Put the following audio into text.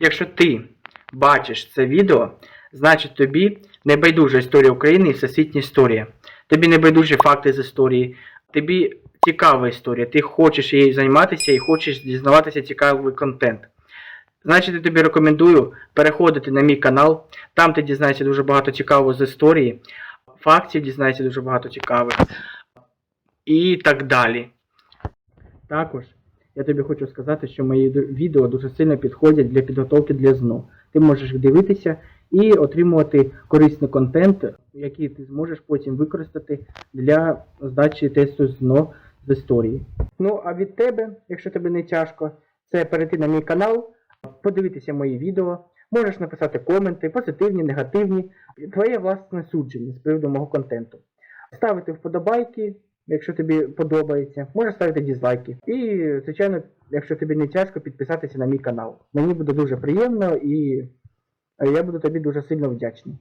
Якщо ти бачиш це відео, значить тобі не байдужа історія України і всесвітня історія. Тобі не байдужі факти з історії, тобі цікава історія, ти хочеш її займатися і хочеш дізнаватися цікавий контент. Значить, я тобі рекомендую переходити на мій канал. Там ти дізнаєшся дуже багато цікавого з історії, фактів дізнаєшся дуже багато цікавих і так далі. Також я тобі хочу сказати, що мої відео дуже сильно підходять для підготовки для ЗНО. Ти можеш дивитися і отримувати корисний контент, який ти зможеш потім використати для здачі тесту ЗНО з історії. Ну а від тебе, якщо тобі не тяжко, це перейти на мій канал, подивитися мої відео. Можеш написати коменти, позитивні, негативні, твоє власне судження з приводу мого контенту. Ставити вподобайки, якщо тобі подобається, можеш ставити дізлайки. І, звичайно, якщо тобі не тяжко, підписатися на мій канал. Мені буде дуже приємно і я буду тобі дуже сильно вдячний.